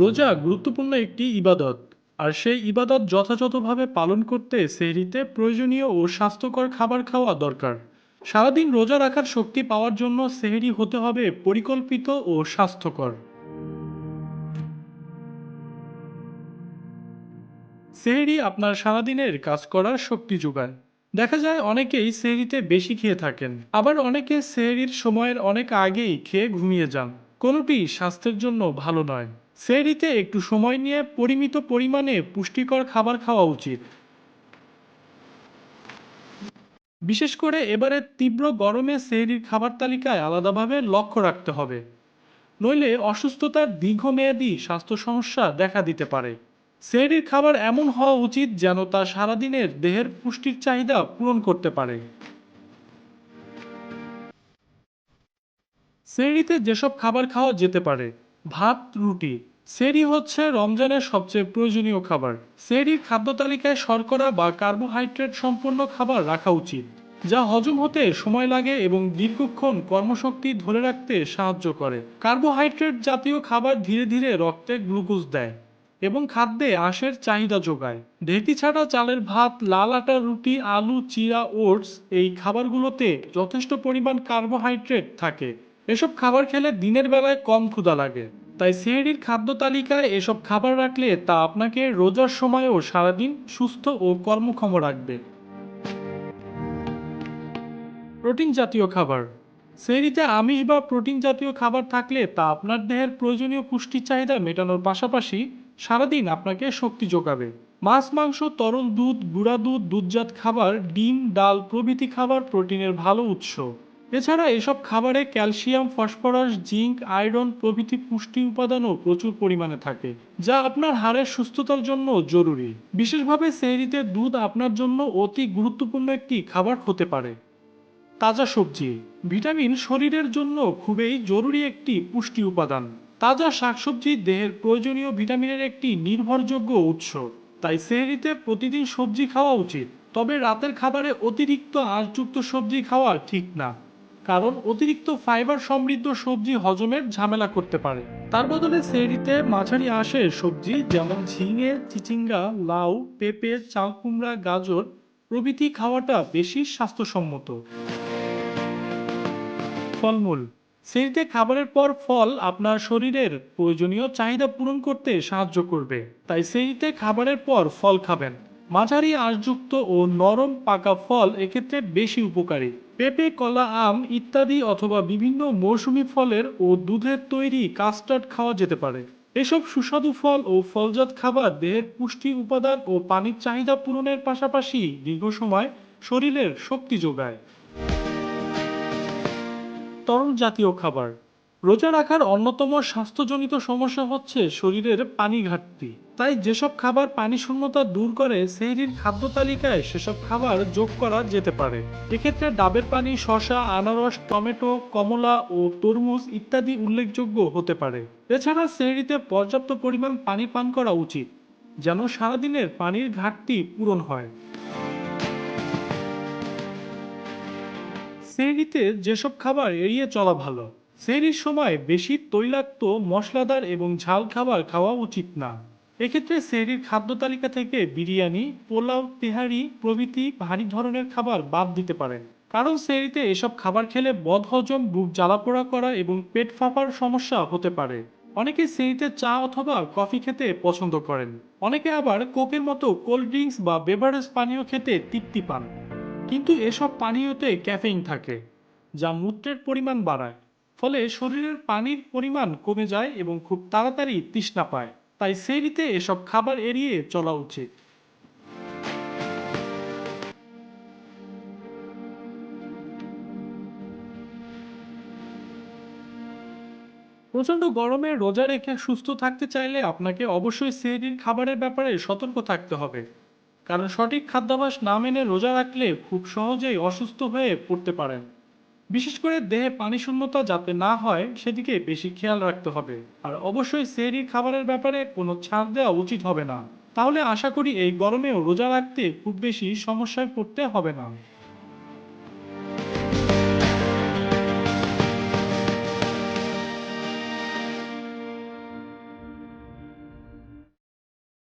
রোজা গুরুত্বপূর্ণ একটি ইবাদত, আর সেই ইবাদত যথাযথভাবে পালন করতে সেহরিতে প্রয়োজনীয় ও স্বাস্থ্যকর খাবার খাওয়া দরকার। সারাদিন রোজা রাখার শক্তি পাওয়ার জন্য সেহরি হতে হবে পরিকল্পিত ও স্বাস্থ্যকর। সেহরি আপনার সারাদিনের কাজ করার শক্তি যোগায়। দেখা যায় অনেকেই সেহরিতে বেশি খেয়ে থাকেন, আবার অনেকে সেহরির সময়ের অনেক আগেই খেয়ে ঘুমিয়ে যান। কোনোটি স্বাস্থ্যের জন্য ভালো নয়। সেহরিতে একটু সময় নিয়ে পরিমিত পরিমাণে পুষ্টিকর খাবার খাওয়া উচিত। বিশেষ করে এবারে তীব্র গরমে সেহরির খাবার তালিকায় আলাদাভাবে লক্ষ্য রাখতে হবে। নইলে অসুস্থতার দীর্ঘমেয়াদী স্বাস্থ্য সমস্যা দেখা দিতে পারে। সেহরির খাবার এমন হওয়া উচিত যেন তা সারাদিনের দেহের পুষ্টির চাহিদা পূরণ করতে পারে। সেহরিতে যেসব খাবার খাওয়া যেতে পারে, ভাত, রুটি সেহরি হচ্ছে রমজানের সবচেয়ে প্রয়োজনীয় খাবার। সেহরির খাদ্য তালিকায় শর্করা বা কার্বোহাইড্রেট সম্পন্ন খাবার রাখা উচিত, যা হজম হতে সময় লাগে এবং দীর্ঘক্ষণ কর্মশক্তি ধরে রাখতে সাহায্য করে। কার্বোহাইড্রেট জাতীয় খাবার ধীরে ধীরে রক্তে গ্লুকোজ দেয় এবং খাদ্যে আঁশের চাহিদা যোগায়। ঢেঁকি ছাড়া চালের ভাত, লাল আটা, রুটি, আলু, চিরা, ওটস এই খাবারগুলোতে যথেষ্ট পরিমাণ কার্বোহাইড্রেট থাকে। এসব খাবার খেলে দিনের বেলায় কম ক্ষুধা লাগে। তাই সেহরির খাদ্য তালিকায় এসব খাবার রাখলে তা আপনাকে রোজার সময়ও সারাদিন সুস্থ ও কর্মক্ষম রাখবে। প্রোটিন জাতীয় খাবার। সেহরিতে আমিষ বা প্রোটিন জাতীয় খাবার থাকলে তা আপনার দেহের প্রয়োজনীয় পুষ্টির চাহিদা মেটানোর পাশাপাশি সারাদিন আপনাকে শক্তি যোগাবে। মাছ, মাংস, তরল দুধ, গুঁড়া দুধ, দুধজাত খাবার, ডিম, ডাল প্রভৃতি খাবার প্রোটিনের ভালো উৎস। এছাড়া এসব খাবারে ক্যালসিয়াম, ফসফরাস, জিঙ্ক, আয়রন প্রভৃতি পুষ্টি উপাদানও প্রচুর পরিমাণে থাকে, যা আপনার হাড়ের সুস্থতার জন্য জরুরি। বিশেষভাবে সেহরিতে দুধ আপনার জন্য অতি গুরুত্বপূর্ণ একটি খাবার হতে পারে। তাজা সবজি, ভিটামিন শরীরের জন্য খুবই জরুরি একটি পুষ্টি উপাদান। তাজা শাকসবজি দেহের প্রয়োজনীয় ভিটামিনের একটি নির্ভরযোগ্য উৎস। তাই সেহরিতে প্রতিদিন সবজি খাওয়া উচিত, তবে রাতের খাবারে অতিরিক্ত আঁশযুক্ত সবজি খাওয়া ঠিক না। কারণ অতিরিক্ত ফাইবার সমৃদ্ধ সবজি হজমের ঝামেলা করতে পারে। তার বদলে সেহরিতে মাঝারি আঁশের সবজি যেমন ঝিঙে, চিচিঙ্গা, লাউ, পেঁপে চাল কুমড়া গাজর প্রভৃতি খাওয়াটা বেশি স্বাস্থ্যসম্মত। ফলমূল। সেহরিতে খাবারের পর ফল আপনার শরীরের প্রয়োজনীয় চাহিদা পূরণ করতে সাহায্য করবে। তাই সেহরিতে খাবারের পর ফল খাবেন। মাঝারি আঁশযুক্ত ও নরম পাকা ফল এক্ষেত্রে বেশি উপকারী। পেঁপে, কলা, আম ইত্যাদি অথবা বিভিন্ন মৌসুমি ফলের ও দুধের তৈরি কাস্টার্ড খাওয়া যেতে পারে। এসব সুস্বাদু ফল ও ফলজাত খাবার দেহের পুষ্টি উপাদান ও পানির চাহিদা পূরণের পাশাপাশি দীর্ঘ সময় শরীরের শক্তি যোগায়। তরল জাতীয় খাবার রোজা রাখার অন্যতম স্বাস্থ্যজনিত সমস্যা হচ্ছে শরীরের পানি ঘাটতি। তাই যেসব খাবার পানি শূন্যতা দূর করে সেহরির খাদ্য তালিকায় সেসব খাবার যোগ করা যেতে পারে। এক্ষেত্রে ডাবের পানি, শসা, আনারস, টমেটো, কমলা ও তরমুজ ইত্যাদি উল্লেখযোগ্য হতে পারে। এছাড়া সেহরিতে পর্যাপ্ত পরিমাণ পানি পান করা উচিত, যেন সারাদিনের পানির ঘাটতি পূরণ হয়। সেহরিতে যেসব খাবার এড়িয়ে চলা ভালো সেহরির সময় বেশি তৈলাক্ত, মশলাদার এবং ঝাল খাবার খাওয়া উচিত না। এক্ষেত্রে সেহরির খাদ্য তালিকা থেকে বিরিয়ানি, পোলাও, তেহারি প্রভৃতি ভারী ধরনের খাবার বাদ দিতে পারেন। কারণ সেহরিতে এসব খাবার খেলে বদহজম, বুক জ্বালাপোড়া করা এবং পেট ফাঁপার সমস্যা হতে পারে। অনেকে সেহরিতে চা অথবা কফি খেতে পছন্দ করেন। অনেকে আবার কোকের মতো কোল্ড ড্রিঙ্কস বা বেভারেজ পানীয় খেতে তৃপ্তি পান। কিন্তু এসব পানীয়তে ক্যাফেইন থাকে, যা মূত্রের পরিমাণ বাড়ায়। ফলে শরীরের পানির পরিমাণ কমে যায় এবং খুব তাড়াতাড়ি তৃষ্ণা পায়। তাই সেরিতে এসব খাবার এড়িয়ে চলা উচিত। প্রচণ্ড গরমে রোজা রেখে সুস্থ থাকতে চাইলে আপনাকে অবশ্যই সেহরির খাবারের ব্যাপারে সতর্ক থাকতে হবে। কারণ সঠিক খাদ্যাভ্যাস না মেনে রোজা রাখলে খুব সহজেই অসুস্থ হয়ে পড়তে পারেন। বিশেষ করে দেহে পানি শূন্যতা যাতে না হয়, সেদিকে বেশি খেয়াল রাখতে হবে। আর অবশ্যই সেরি খাবারের ব্যাপারে কোনো ছাড় দেওয়া উচিত হবে না। তাহলে আশা করি এই গরমেও রোজা রাখতে খুব বেশি সমস্যায় পড়তে হবে না।